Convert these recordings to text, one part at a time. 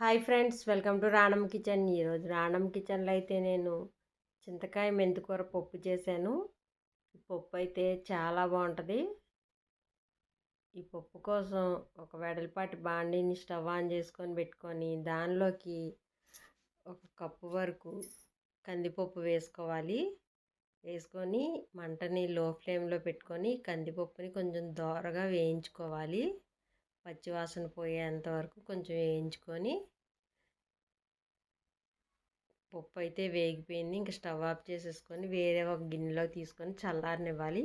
Hi friends welcome to Ranam kitchen. ఈరోజు రాణం కిచెన్లో అయితే నేను చింతకాయ మెంతికూర పప్పు చేశాను. ఈ పప్పు అయితే చాలా బాగుంటుంది. ఈ పప్పు కోసం ఒక వెడల్పాటి బాండీని స్టవ్ ఆన్ చేసుకొని పెట్టుకొని దానిలోకి ఒక కప్పు వరకు కందిపప్పు వేసుకోవాలి. వేసుకొని మంటని లో ఫ్లేమ్లో పెట్టుకొని కందిపప్పుని కొంచెం దోరగా వేయించుకోవాలి. పచ్చివాసన పోయేంత వరకు కొంచెం వేయించుకొని పప్పు అయితే వేగిపోయింది. ఇంకా స్టవ్ ఆఫ్ చేసేసుకొని వేరే ఒక గిన్నెలో తీసుకొని చల్లారనివ్వాలి.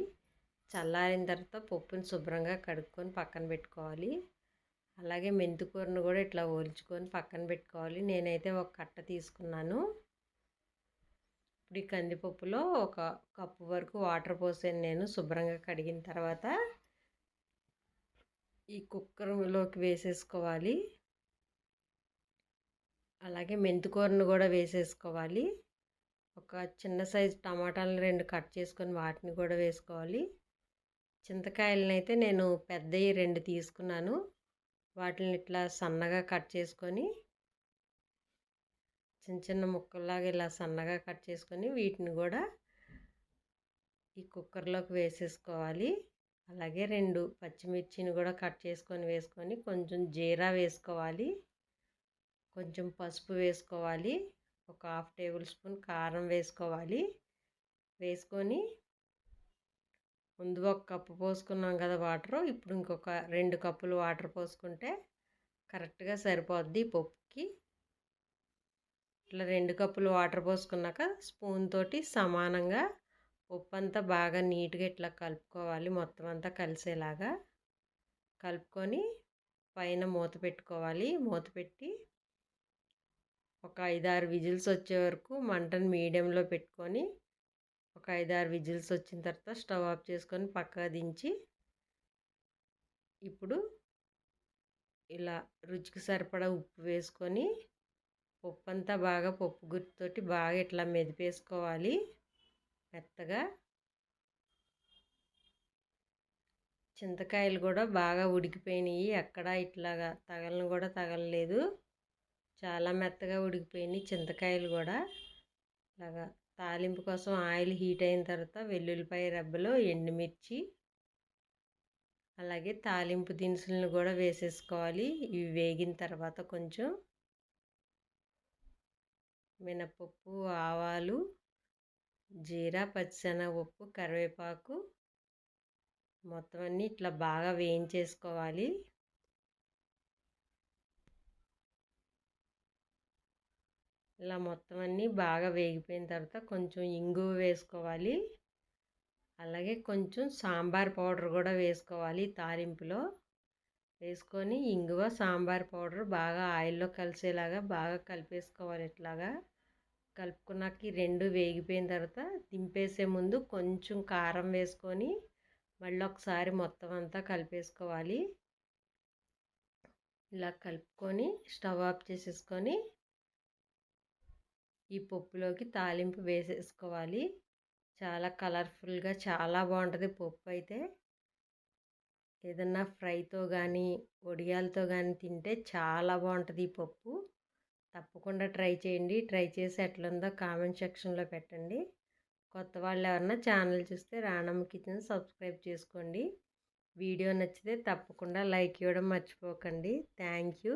చల్లారిన తర్వాత పప్పుని శుభ్రంగా కడుక్కొని పక్కన పెట్టుకోవాలి. అలాగే మెంతికూరను కూడా ఇట్లా ఒలుచుకొని పక్కన పెట్టుకోవాలి. నేనైతే ఒక కట్ట తీసుకున్నాను. ఇప్పుడు ఈ కందిపప్పులో ఒక కప్పు వరకు వాటర్ పోసాను నేను శుభ్రంగా కడిగిన తర్వాత. ఈ కుక్కర్లోకి వేసేసుకోవాలి. అలాగే మెంతికూరను కూడా వేసేసుకోవాలి. ఒక చిన్న సైజు టమాటాలను రెండు కట్ చేసుకొని వాటిని కూడా వేసుకోవాలి. చింతకాయలను అయితే నేను పెద్దవి రెండు తీసుకున్నాను. వాటిని ఇట్లా సన్నగా కట్ చేసుకొని చిన్న చిన్న ముక్కల్లాగా ఇలా సన్నగా కట్ చేసుకొని వీటిని కూడా ఈ కుక్కర్లోకి వేసేసుకోవాలి. అలాగే రెండు పచ్చిమిర్చిని కూడా కట్ చేసుకొని వేసుకొని కొంచెం జీరా వేసుకోవాలి. కొంచెం పసుపు వేసుకోవాలి. ఒక హాఫ్ టేబుల్ స్పూన్ కారం వేసుకోవాలి. వేసుకొని ముందు ఒక కప్పు పోసుకున్నాం కదా వాటర్. ఇప్పుడు ఇంకొక రెండు కప్పులు వాటర్ పోసుకుంటే కరెక్ట్గా సరిపోద్ది పప్పుకి. ఇట్లా రెండు కప్పులు వాటర్ పోసుకున్నాక స్పూన్ తోటి సమానంగా ఉప్పు అంతా బాగా నీట్గా ఇట్లా కలుపుకోవాలి. మొత్తం అంతా కలిసేలాగా. కలుపుకొని పైన మూత పెట్టుకోవాలి. మూత పెట్టి ఒక ఐదారు విజిల్స్ వచ్చే వరకు మంటను మీడియంలో పెట్టుకొని ఒక ఐదారు విజిల్స్ వచ్చిన తర్వాత స్టవ్ ఆఫ్ చేసుకొని పక్కగా దించి ఇప్పుడు ఇలా రుచికి సరిపడా ఉప్పు వేసుకొని పప్పు అంతా బాగా పప్పు గుర్తుతోటి బాగా ఇట్లా మెదిపేసుకోవాలి. మెత్తగా చింతకాయలు కూడా బాగా ఉడికిపోయినాయి. ఎక్కడ ఇట్లాగా తగలను కూడా తగలలేదు. చాలా మెత్తగా ఉడికిపోయినాయి చింతకాయలు కూడా. ఇలాగా తాలింపు కోసం ఆయిల్ హీట్ అయిన తర్వాత వెల్లుల్లిపాయ రెబ్బలు ఎండుమిర్చి అలాగే తాలింపు దినుసులను కూడా వేసేసుకోవాలి. ఇవి వేగిన తర్వాత కొంచెం మినపప్పు ఆవాలు జీరా పచ్చిశనగపప్పు కరివేపాకు మొత్తం అన్నీ ఇట్లా బాగా వేయించేసుకోవాలి. ఇలా మొత్తం అన్నీ బాగా వేగిపోయిన తర్వాత కొంచెం ఇంగువ వేసుకోవాలి. అలాగే కొంచెం సాంబార్ పౌడర్ కూడా వేసుకోవాలి తాలింపులో. వేసుకొని ఇంగువ సాంబార్ పౌడర్ బాగా ఆయిల్లో కలిసేలాగా బాగా కలిపేసుకోవాలి ఇట్లాగా. కలుపుకున్నాక రెండు వేగిపోయిన తర్వాత దింపేసే ముందు కొంచెం కారం వేసుకొని మళ్ళీ ఒకసారి మొత్తం అంతా కలిపేసుకోవాలి. ఇలా కలుపుకొని స్టవ్ ఆఫ్ చేసేసుకొని ఈ పప్పులోకి తాలింపు వేసేసుకోవాలి. చాలా కలర్ఫుల్గా చాలా బాగుంటుంది పప్పు అయితే. ఏదన్నా ఫ్రైతో కానీ వడియాలతో కానీ తింటే చాలా బాగుంటుంది ఈ పప్పు. తప్పకుండా ట్రై చేయండి. ట్రై చేసి ఎట్లుందో కామెంట్ సెక్షన్లో పెట్టండి. కొత్త వాళ్ళు ఎవరన్నా ఛానల్ చూస్తే రాణమ్మ కిచెన్ సబ్స్క్రైబ్ చేసుకోండి. వీడియో నచ్చితే తప్పకుండా లైక్ ఇవ్వడం మర్చిపోకండి. Thank you.